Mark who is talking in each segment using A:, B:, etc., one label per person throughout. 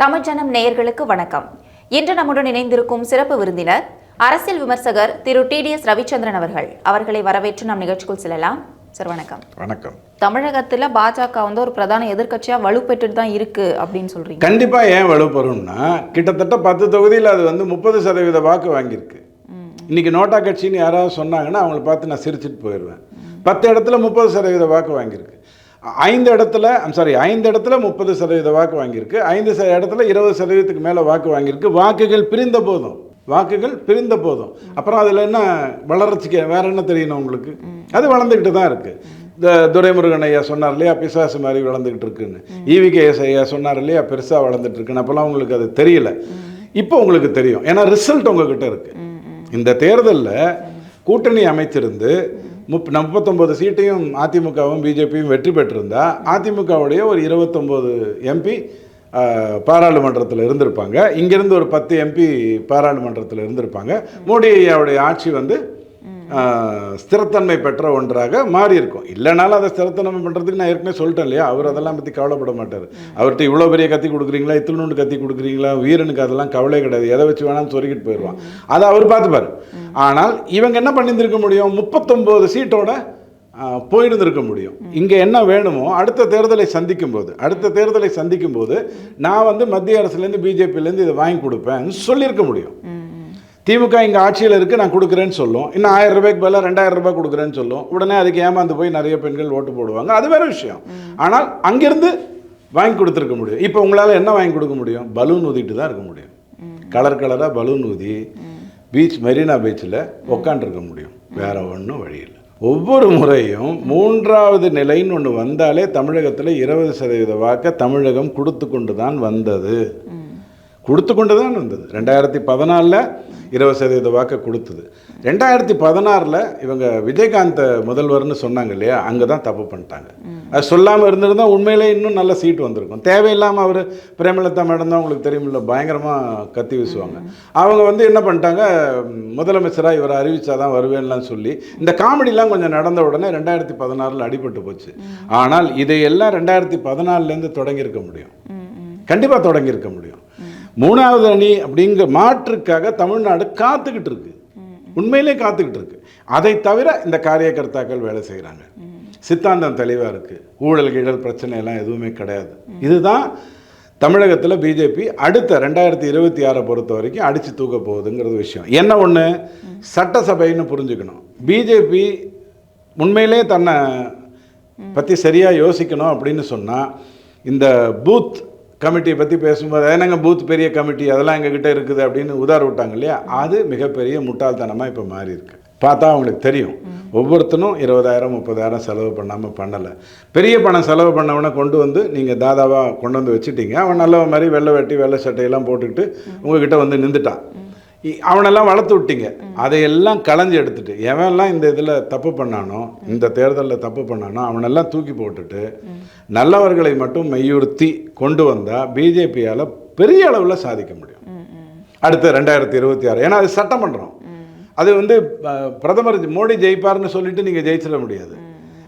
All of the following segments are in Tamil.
A: தமிழ்ஜனம் நேயர்களுக்கு வணக்கம். இன்று நம்முடன் இணைந்திருக்கும் சிறப்பு விருந்தினர் அரசியல் விமர்சகர் Thiru T T S Ravichandran அவர்கள். அவர்களை வரவேற்று நம் நிகழ்ச்சிக்குள் செல்லலாம். சார் வணக்கம்.
B: வணக்கம்.
A: தமிழகத்துல பாஜக வந்து ஒரு பிரதான எதிர்க்கட்சியா வலுப்பெற்றுட்டு தான் இருக்கு அப்படின்னு சொல்றீங்க.
B: கண்டிப்பா ஏன் வலுப்பெறும்னா கிட்டத்தட்ட பத்து தொகுதியில் அது வந்து முப்பது சதவீத வாக்கு வாங்கியிருக்கு. இன்னைக்கு நோட்டா கட்சின்னு யாராவது சொன்னாங்கன்னா அவங்கள பார்த்து நான் சிரிச்சிட்டு போயிடுவேன். பத்து இடத்துல முப்பது சதவீத வாக்கு வாங்கியிருக்கு. ஐந்து இடத்துல சாரி ஐந்து இடத்துல முப்பது சதவீத வாக்கு வாங்கியிருக்கு. ஐந்து இடத்துல இருபது சதவீதத்துக்கு மேலே வாக்கு வாங்கியிருக்கு. வாக்குகள் பிரிந்த போதும். வாக்குகள் பிரிந்த போதும். அப்புறம் அதில் என்ன வளர்ச்சிக்கு வேற என்ன தெரியணும் உங்களுக்கு? அது வளர்ந்துக்கிட்டு தான் இருக்கு. இந்த துரைமுருகன் ஐயா சொன்னார் இல்லையா பிசாசு மாதிரி வளர்ந்துக்கிட்டு இருக்குன்னு. ஈவிகேஎஸ் ஐயா சொன்னார் இல்லையா பெருசாக வளர்ந்துட்டு இருக்குன்னு. அப்போல்லாம் உங்களுக்கு அது தெரியல. இப்போ உங்களுக்கு தெரியும். ஏன்னா ரிசல்ட் உங்ககிட்ட இருக்கு. இந்த தேர்தலில் கூட்டணி அமைச்சிருந்து முப் முப்பத்தொம்போது சீட்டையும் அதிமுகவும் பிஜேபியும் வெற்றி பெற்றிருந்தா அதிமுகவுடைய ஒரு இருபத்தொம்போது எம்பி பாராளுமன்றத்தில் இருந்திருப்பாங்க. இங்கிருந்து ஒரு பத்து எம்பி பாராளுமன்றத்தில் இருந்திருப்பாங்க. மோடி ஐயாவுடைய ஆட்சி வந்து ஸ்திரத்தன்மை பெற்ற ஒன்றாக மாறி இருக்கும் இல்லைனாலும் அதை ஸ்திரத்தன்மை பண்ணுறதுக்கு நான் ஏற்கனவே சொல்லிட்டேன் இல்லையா? அவர் அதெல்லாம் பற்றி கவலைப்பட மாட்டார். அவர்கிட்ட இவ்வளோ பெரிய கத்தி கொடுக்குறீங்களா? இத்தினோண்டு கத்தி கொடுக்குறீங்களா? வீரனுக்கு அதெல்லாம் கவலை கிடையாது. எதை வச்சு வேணாலும் சொருகிட்டு போயிடுவான். அதை அவர் பார்த்துப்பார். ஆனால் இவங்க என்ன பண்ணியிருந்திருக்க முடியும்? முப்பத்தொம்போது சீட்டோட போயிருந்திருக்க முடியும். இங்கே என்ன வேணுமோ அடுத்த தேர்தலை சந்திக்கும் போது அடுத்த தேர்தலை சந்திக்கும் போது நான் வந்து மத்திய அரசுலேருந்து பிஜேபியிலேருந்து இதை வாங்கி கொடுப்பேன்னு சொல்லியிருக்க முடியும். திமுக இங்கே ஆட்சியில் இருக்குது நான் கொடுக்குறேன்னு சொல்லும். இன்னும் ஆயிரம் ரூபாய்க்கு பதிலாக ரெண்டாயிரம் ரூபாய் கொடுக்குறேன்னு சொல்லும். உடனே அதுக்கு ஏமாந்து போய் நிறைய பெண்கள் ஓட்டு போடுவாங்க. அது வேற விஷயம். ஆனால் அங்கேருந்து வாங்கி கொடுத்துருக்க முடியும். இப்போ உங்களால் என்ன வாங்கி கொடுக்க முடியும்? பலூன் ஊதிட்டு தான் இருக்க முடியும். கலர் கலராக பலூன் ஊதி பீச் மெரினா பீச்சில் உட்காந்துருக்க முடியும். வேறு ஒன்றும் வழி இல்லை. ஒவ்வொரு முறையும் மூன்றாவது நிலைன்னு ஒன்று வந்தாலே தமிழகத்தில் இருபது சதவீத வாக்கை தமிழகம் கொடுத்து கொண்டு தான் வந்தது. கொடுத்து கொண்டு தான் வந்தது ரெண்டாயிரத்தி பதினாலில் இருபது சதவீத வாக்கை கொடுத்தது. ரெண்டாயிரத்தி பதினாறில் இவங்க விஜயகாந்த் முதல்வர்னு சொன்னாங்க இல்லையா? அங்கே தான் தப்பு பண்ணிட்டாங்க. அது சொல்லாமல் இருந்திருந்தா உண்மையிலே இன்னும் நல்ல சீட் வந்திருக்கும். தேவையில்லாமல் அவர் பிரேமலதா மேடம் தான் உங்களுக்கு தெரியுமில்ல பயங்கரமாக கத்தி வீசுவாங்க. அவங்க வந்து என்ன பண்ணிட்டாங்க? முதலமைச்சராக இவரை அறிவிச்சாதான் வருவேன்லாம் சொல்லி இந்த காமெடிலாம் கொஞ்சம் நடந்த உடனே ரெண்டாயிரத்தி பதினாறில் அடிபட்டு போச்சு. ஆனால் இதையெல்லாம் ரெண்டாயிரத்தி பதினாலிலேருந்து தொடங்கியிருக்க முடியும். கண்டிப்பாக தொடங்கியிருக்க முடியும். மூணாவது அணி அப்படிங்கிற மாற்றுக்காக தமிழ்நாடு காத்துக்கிட்டு இருக்கு உண்மையிலே காத்துக்கிட்டு இருக்கு அதை தவிர இந்த காரியகர்த்தாக்கள் வேலை செய்கிறாங்க சித்தாந்தம் தெளிவாக இருக்கு. ஊழல் கீழல் பிரச்சனை எல்லாம் எதுவுமே கிடையாது. இதுதான் தமிழகத்தில் பிஜேபி அடுத்த ரெண்டாயிரத்தி இருபத்தி ஆறை பொறுத்த வரைக்கும் அடித்து தூக்க போகுதுங்கிறது விஷயம். என்ன ஒன்று சட்டசபைன்னு புரிஞ்சுக்கணும். பிஜேபி உண்மையிலே தன்னை பற்றி சரியாக யோசிக்கணும் அப்படின்னு சொன்னால் இந்த பூத் கமிட்டியை பற்றி பேசும்போது என்னங்க பூத் பெரிய கமிட்டி அதெல்லாம் எங்ககிட்ட இருக்குது அப்படின்னு உதார விட்டாங்க இல்லையா? அது மிகப்பெரிய முட்டாள்தனமாக இப்போ மாறி இருக்கு. பார்த்தா அவங்களுக்கு தெரியும். ஒவ்வொருத்தனும் இருபதாயிரம் முப்பதாயிரம் செலவு பண்ணாமல் பண்ணலை. பெரிய பணம் செலவு பண்ணவனை கொண்டு வந்து நீங்கள் தாதாவாக கொண்டு வந்து வச்சுட்டீங்க. அவன் நல்ல மாதிரி வெள்ளை வெட்டி வெள்ளை சட்டையெல்லாம் போட்டுக்கிட்டு உங்ககிட்ட வந்து நின்றுட்டான். அவனெல்லாம் வளர்த்து விட்டீங்க. அதையெல்லாம் களைஞ்சி எடுத்துட்டு எவன்லாம் இந்த இதில் தப்பு பண்ணானோ இந்த தேர்தலில் தப்பு பண்ணானோ அவனெல்லாம் தூக்கி போட்டுட்டு நல்லவர்களை மட்டும் மெய்யுறுத்தி கொண்டு வந்தால் பிஜேபியால் பெரிய அளவில் சாதிக்க முடியும். அடுத்து ரெண்டாயிரத்தி இருபத்தி ஆறு ஏன்னா அது சட்டமன்றம் அது வந்து பிரதமர் மோடி ஜெயிப்பார்னு சொல்லிட்டு நீங்கள் ஜெயிச்சிட முடியாது.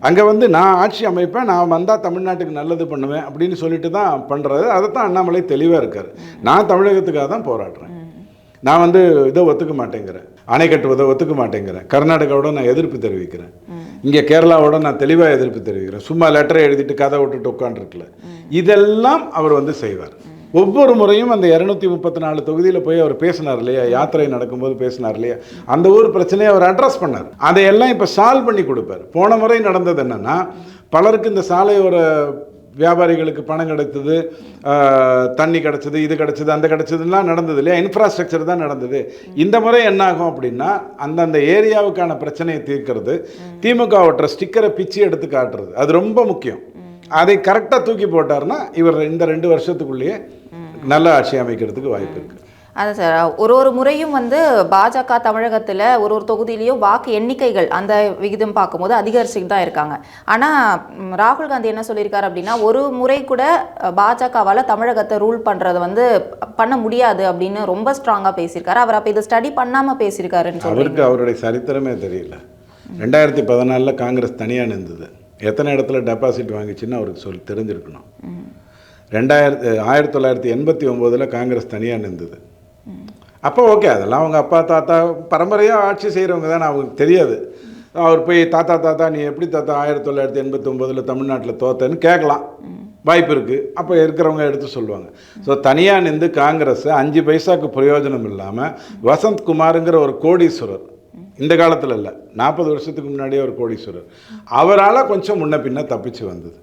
B: அங்கே வந்து நான் ஆட்சி அமைப்பேன் நான் வந்தால் தமிழ்நாட்டுக்கு நல்லது பண்ணுவேன் அப்படின்னு சொல்லிட்டு தான் பண்ணுறது அதை தான் அண்ணாமலை தெளிவாக இருக்கார். நான் தமிழகத்துக்காக தான் போராடுறேன். நான் வந்து இதை ஒத்துக்க மாட்டேங்கிறேன். அணை கட்டுவதை ஒத்துக்க மாட்டேங்கிறேன். கர்நாடகாவோட நான் எதிர்ப்பு தெரிவிக்கிறேன். இங்கே கேரளாவோட நான் தெளிவாக எதிர்ப்பு தெரிவிக்கிறேன். சும்மா லெட்டரை எழுதிட்டு கதை விட்டுட்டு உட்காந்துருக்கல இதெல்லாம் அவர் வந்து செய்வார். ஒவ்வொரு முறையும் அந்த இரநூத்தி முப்பத்தி நாலு தொகுதியில் போய் அவர் பேசினார் இல்லையா? யாத்திரை நடக்கும்போது பேசினார் இல்லையா? அந்த ஊர் பிரச்சனையை அவர் அட்ரஸ் பண்ணார். அதையெல்லாம் இப்போ சால்வ் பண்ணி கொடுப்பார். போன முறை நடந்தது என்னன்னா பலருக்கு இந்த சாலையோர வியாபாரிகளுக்கு பணம் கிடைத்தது தண்ணி கிடச்சிது இது கிடச்சிது அந்த கிடச்சதுலாம் நடந்தது இல்லையா? இன்ஃப்ராஸ்ட்ரக்சர் தான் நடந்தது. இந்த முறை என்ன ஆகும் அப்படின்னா அந்தந்த ஏரியாவுக்கான பிரச்சனையை தீர்க்கிறது திமுக ஓட்டுற ஸ்டிக்கரை பிச்சு எடுத்து காட்டுறது. அது ரொம்ப முக்கியம். அதை கரெக்டாக தூக்கி போட்டார்னா இவர் இந்த ரெண்டு வருஷத்துக்குள்ளேயே நல்ல ஆட்சி அமைக்கிறதுக்கு வாய்ப்பு இருக்குது
A: அதான் சார். ஒரு ஒரு முறையும் வந்து பாஜக தமிழகத்தில் ஒரு ஒரு தொகுதியிலையும் வாக்கு எண்ணிக்கைகள் அந்த விகிதம் பார்க்கும்போது அதிகரிச்சுட்டு தான் இருக்காங்க. ஆனால் ராகுல் காந்தி என்ன சொல்லியிருக்காரு அப்படின்னா ஒரு முறை கூட பாஜகவால் தமிழகத்தை ரூல் பண்ணுறதை வந்து பண்ண முடியாது அப்படின்னு ரொம்ப ஸ்ட்ராங்காக பேசியிருக்காரு. அவர் அப்போ இதை ஸ்டடி பண்ணாமல் பேசியிருக்காருன்னு சொல்லி
B: அவருக்கு அவருடைய சரித்திரமே தெரியல. ரெண்டாயிரத்தி பதினாலில் காங்கிரஸ் தனியாக நின்றுது. எத்தனை இடத்துல டெபாசிட் வாங்கிச்சுன்னு அவருக்கு சொல்லி தெரிஞ்சிருக்கணும். ரெண்டாயிரத்து ஆயிரத்தி தொள்ளாயிரத்தி எண்பத்தி ஒம்போதில் காங்கிரஸ் தனியாக நின்றுது. அப்போ ஓகே அதெல்லாம் அவங்க அப்பா தாத்தா பரம்பரையாக ஆட்சி செய்கிறவங்க தான் அவங்களுக்கு தெரியாது. அவர் போய் தாத்தா தாத்தா நீ எப்படி தாத்தா ஆயிரத்தி தொள்ளாயிரத்தி எண்பத்தொம்போதில் தமிழ்நாட்டில் தோத்தன்னு கேட்கலாம். வாய்ப்பு இருக்குது அப்போ இருக்கிறவங்க எடுத்து சொல்லுவாங்க. ஸோ தனியாக நின்று காங்கிரஸ் அஞ்சு பைசாக்கு பிரயோஜனம் இல்லாமல் வசந்த் குமாருங்கிற ஒரு கோடீஸ்வரர் இந்த காலத்தில் இல்லை நாற்பது வருஷத்துக்கு முன்னாடியே ஒரு கோடீஸ்வரர் அவரால் கொஞ்சம் முன்ன பின்ன தப்பிச்சு வந்தது.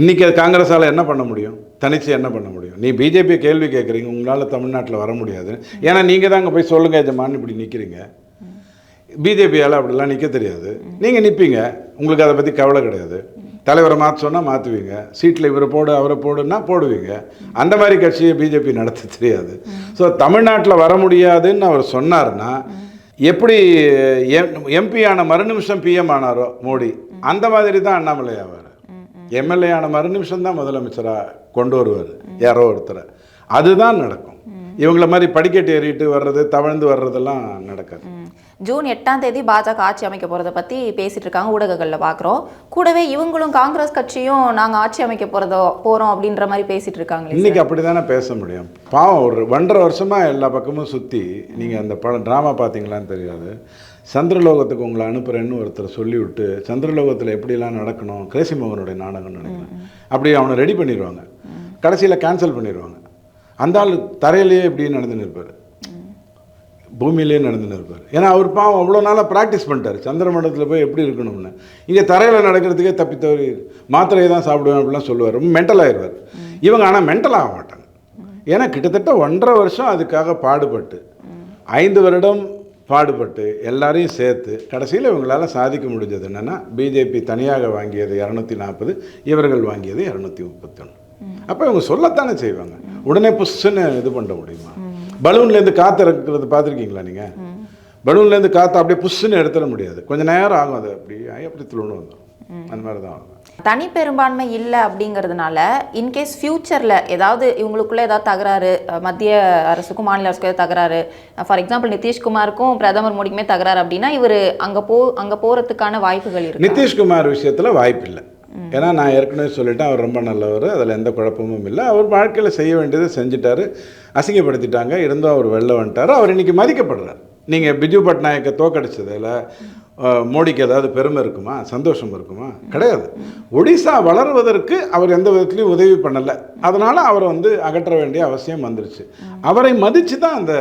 B: இன்றைக்கி அது காங்கிரஸால் என்ன பண்ண முடியும்? தனிச்சு என்ன பண்ண முடியும்? நீ பிஜேபி கேள்வி கேட்குறீங்க உங்களால் தமிழ்நாட்டில் வர முடியாது. ஏன்னா நீங்கள் தான் அங்கே போய் சொல்லுங்கள் எஜமான்னு இப்படி நிற்கிறீங்க பிஜேபியால் அப்படிலாம் நிற்க தெரியாது. நீங்கள் நிற்பீங்க உங்களுக்கு அதை பற்றி கவலை கிடையாது. தலைவரை மாற்ற சொன்னால் மாற்றுவீங்க சீட்டில் இவரை போடு அவரை போடுன்னா போடுவீங்க. அந்த மாதிரி கட்சியை பிஜேபி நடத்த தெரியாது. ஸோ தமிழ்நாட்டில் வர முடியாதுன்னு அவர் சொன்னார்னா எப்படி எம்பி ஆன மறுநிமிஷம் பிஎம் ஆனாரோ மோடி அந்த மாதிரி தான் அண்ணாமலை ஆவார். எம்எல்ஏ ஆன மறுநிமிஷம் தான் முதலமைச்சராக கொண்டு வருவார். யாரோ ஒருத்தரை. அதுதான் நடக்கும். இவங்கள மாதிரி படிக்கட்டு ஏறிட்டு வர்றது தவழ்ந்து வர்றதெல்லாம் நடக்காது.
A: ஜூன் எட்டாம் தேதி பாஜக ஆட்சி அமைக்க போறத பத்தி பேசிட்டு இருக்காங்க ஊடகங்கள்ல பாக்குறோம். கூடவே இவங்களும் காங்கிரஸ் கட்சியும் நாங்க ஆட்சி அமைக்க போறதோ போறோம் அப்படின்ற மாதிரி பேசிட்டு இருக்காங்களே
B: இன்னைக்கு அப்படி தானே பேச முடியும். பாவம் ஒரு ஒன்றரை வருஷமாக எல்லா பக்கமும் சுற்றி நீங்கள் அந்த படம் ட்ராமா பார்த்தீங்களான்னு தெரியாது. சந்திரலோகத்துக்கு உங்களை அனுப்புகிறேன்னு ஒருத்தர் சொல்லிவிட்டு சந்திரலோகத்தில் எப்படிலாம் நடக்கணும் கிரேசி மோகனுடைய நாடகம்னு நினைக்கிறேன். அப்படி அவனை ரெடி பண்ணிடுவாங்க கடைசியில் கேன்சல் பண்ணிடுவாங்க அந்த ஆள் தரையிலேயே இப்படி நடந்துன்னு இருப்பார். பூமியிலே நடந்துன்னு இருப்பார். ஏன்னா அவர் பாவம் அவ்வளோ நாளாக ப்ராக்டிஸ் பண்ணிட்டார். சந்திரமண்டலத்தில் போய் எப்படி இருக்கணும்னு. இங்கே தரையில் நடக்கிறதுக்கே தப்பி தவறி மாத்திரையை தான் சாப்பிடுவேன் அப்படிலாம் சொல்லுவார். ரொம்ப மென்டல் ஆயிடுவார் இவங்க ஆனால் மென்டல் ஆக மாட்டாங்க. ஏன்னா கிட்டத்தட்ட ஒன்றரை வருஷம் அதுக்காக பாடுபட்டு ஐந்து வருடம் பாடுபட்டு எல்லாரையும் சேர்த்து கடைசியில் இவங்களால சாதிக்க முடிஞ்சது என்னென்னா பிஜேபி தனியாக வாங்கியது இரநூத்தி நாற்பது இவர்கள் வாங்கியது இரநூத்தி முப்பத்தொன்று அப்போ இவங்க சொல்லத்தானே செய்வாங்க. உடனே புஷ்ஷுன்னு இது பண்ண முடியுமா? பலூன்லேருந்து காற்று இறக்குறது பார்த்துருக்கீங்களா நீங்கள் பலூன்லேருந்து காற்று அப்படியே புஷ்ஷுன்னு எடுத்துட முடியாது. கொஞ்சம் நேரம் ஆகும் அது அப்படி அப்படி துளுன்னு வந்துடும். அந்த மாதிரி தான்
A: தனி பெரும்பான்மை இல்லை அப்படிங்கிறதுனால இன்கேஸ் ஃபியூச்சரில் ஏதாவது இவங்களுக்குள்ள ஏதாவது தகராறு மத்திய அரசுக்கும் மாநில அரசுக்கும் ஏதாவது தகராறு ஃபார் எக்ஸாம்பிள் நிதிஷ்குமாருக்கும் பிரதமர் மோடிக்குமே தகராறு அப்படின்னா இவர் அங்கே போ அங்கே போகிறதுக்கான வாய்ப்புகள் இருக்கு.
B: நிதிஷ்குமார் விஷயத்தில் வாய்ப்பு இல்லை. ஏன்னா நான் ஏற்கனவே சொல்லிட்டேன் அவர் ரொம்ப நல்லவர் அதில் எந்த குழப்பமும் இல்லை. அவர் வாழ்க்கையில் செய்ய வேண்டியதை செஞ்சுட்டாரு அசிங்கப்படுத்திட்டாங்க இருந்தும் அவர் வெளில வந்துட்டார் அவர் இன்னைக்கு மதிக்கப்படுறார். நீங்கள் பிஜு பட்நாயக்கை தோக்கடிச்சதில் மோடிக்கு ஏதாவது பெருமை இருக்குமா? சந்தோஷம் இருக்குமா? கிடையாது. ஒடிசா வளர்வதற்கு அவர் எந்த விதத்துலையும் உதவி பண்ணலை. அதனால் அவரை வந்து அகற்ற வேண்டிய அவசியம் வந்துருச்சு. அவரை மதித்து தான் அந்த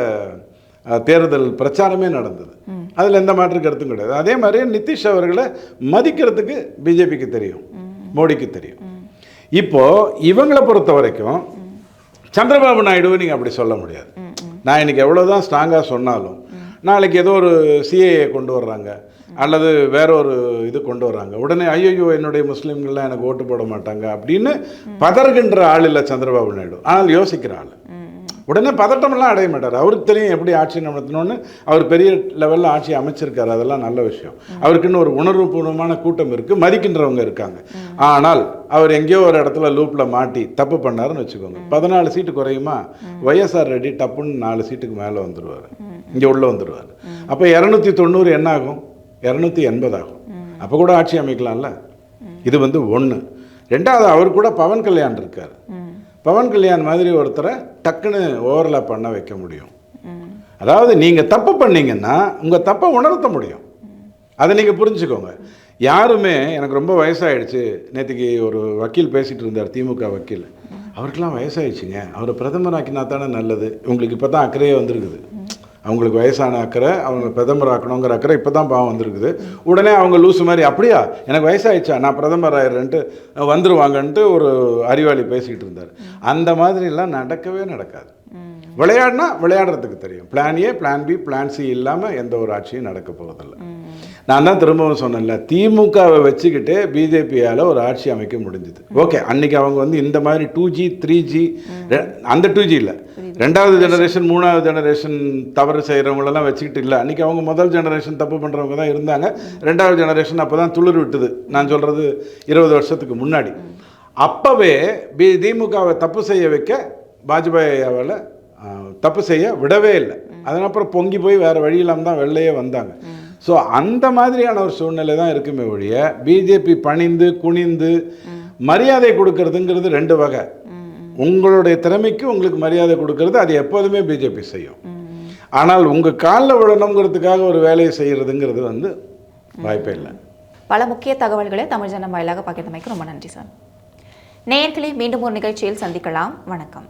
B: தேர்தல் பிரச்சாரமே நடந்தது. அதில் எந்த மாற்று கருத்தும் கிடையாது. அதே மாதிரி நிதிஷ் அவர்களை மதிக்கிறதுக்கு பிஜேபிக்கு தெரியும். மோடிக்கு தெரியும். இப்போது இவங்களை பொறுத்த வரைக்கும் சந்திரபாபு நாயுடுவை நீங்கள் அப்படி சொல்ல முடியாது. நான் இன்னைக்கு எவ்வளோதான் ஸ்ட்ராங்காக சொன்னாலும் நாளைக்கு ஏதோ ஒரு சிஏஏ கொண்டு வர்றாங்க. அல்லது வேற ஒரு இது கொண்டு வர்றாங்க உடனே ஐயோ என்னுடைய முஸ்லீம்கள்லாம் எனக்கு ஓட்டு போட மாட்டாங்க அப்படின்னு பதறுகின்ற ஆள் இல்லை சந்திரபாபு நாயுடு. ஆனால் யோசிக்கிற ஆள். உடனே பதட்டமெல்லாம் அடைய மாட்டார். அவருக்கு தெரியும் எப்படி ஆட்சி நடத்தணும்னு. அவர் பெரிய லெவலில் ஆட்சி அமைச்சிருக்காரு. அதெல்லாம் நல்ல விஷயம். அவருக்குன்னு ஒரு உணர்வுபூர்வமான கூட்டம் இருக்குது மதிக்கின்றவங்க இருக்காங்க. ஆனால் அவர் எங்கேயோ ஒரு இடத்துல லூப்பில் மாட்டி தப்பு பண்ணாருன்னு வச்சுக்கோங்க. பதினாலு சீட்டு குறையுமா? ஒய்எஸ்ஆர் ரெட்டி டப்புன்னு நாலு சீட்டுக்கு மேலே வந்துடுவார் இங்கே உள்ளே வந்துடுவார் அப்போ இரநூத்தி தொண்ணூறு என்ன ஆகும்? இரநூத்தி எண்பது ஆகும். அப்போ கூட ஆட்சி அமைக்கலாம்ல? இது வந்து ஒன்று ரெண்டாவது அவர் கூட பவன் கல்யாண் இருக்கார். பவன் கல்யாண் மாதிரி ஒருத்தரை டக்குன்னு ஓவர்லாப் பண்ண வைக்க முடியும். அதாவது நீங்கள் தப்பு பண்ணீங்கன்னா உங்கள் தப்பை உணர்த்த முடியும். அதை நீங்கள் புரிஞ்சுக்கோங்க. யாருமே எனக்கு ரொம்ப வயசாயிடுச்சு. நேற்றுக்கு ஒரு வக்கீல் பேசிகிட்டு இருந்தார் திமுக வக்கீல். அவருக்கெல்லாம் வயசாகிடுச்சுங்க அவரை பிரதமராக்கினா தானே நல்லது. உங்களுக்கு இப்போ தான் அக்கறையே வந்திருக்குது. அவங்களுக்கு வயசான அக்கறை அவங்க பிரதமர் ஆக்கணுங்கிற அக்கறை இப்போ தான் பாவம் வந்திருக்குது. உடனே அவங்க லூசு மாதிரி அப்படியா? எனக்கு வயசாயிடுச்சா? நான் பிரதமர் ஆயிடுறேன்ட்டு வந்துருவாங்கன்ட்டு ஒரு அறிவாளி பேசிக்கிட்டு இருந்தார். அந்த மாதிரிலாம் நடக்கவே நடக்காது. விளையாடினா விளையாடுறதுக்கு தெரியும். Plan A plan B plan C இல்லாமல் எந்த ஒரு ஆட்சியும் நடக்க போகிறதில்ல நான் தான் திரும்பவும் சொன்னேன்ல திமுகவை வச்சுக்கிட்டு பிஜேபியால் ஒரு ஆட்சி அமைக்க முடிஞ்சுது. ஓகே அன்னைக்கு அவங்க வந்து இந்த மாதிரி டூ ஜி த்ரீ ஜி அந்த டூ ஜி இல்லை. ரெண்டாவது ஜெனரேஷன் மூணாவது ஜெனரேஷன் தவறு செய்கிறவங்களெல்லாம் வச்சுக்கிட்டு இல்லை. அன்றைக்கி அவங்க முதல் ஜெனரேஷன் தப்பு பண்ணுறவங்க தான் இருந்தாங்க. ரெண்டாவது ஜெனரேஷன் அப்போ தான் துளிர் விட்டுது. நான் சொல்கிறது இருபது வருஷத்துக்கு முன்னாடி. அப்போவே பி திமுகவை தப்பு செய்ய வைக்க வாஜ்பாயாவால் தப்பு செய்ய விடவே இல்லை. அதனப்புறம் பொங்கி போய் வேறு வழி இல்லாமல் தான் வெளிலையே வந்தாங்க. ஸோ அந்த மாதிரியான ஒரு சூழ்நிலை தான் இருக்குமே ஒழிய பிஜேபி பணிந்து குனிந்து மரியாதை கொடுக்கறதுங்கிறது ரெண்டு வகை. உங்களுடைய திறமைக்கு உங்களுக்கு மரியாதை கொடுக்கறது அது எப்போதுமே பிஜேபி செய்யும். ஆனால் உங்கள் காலில் விழணுங்கிறதுக்காக ஒரு வேலையை செய்கிறதுங்கிறது வந்து வாய்ப்பே இல்லை.
A: பல முக்கிய தகவல்களை தமிழ் ஜனம் வாயிலாக பகிர்ந்தமைக்கு ரொம்ப நன்றி சார். நேயர்களை மீண்டும் ஒரு நிகழ்ச்சியில் சந்திக்கலாம். வணக்கம்.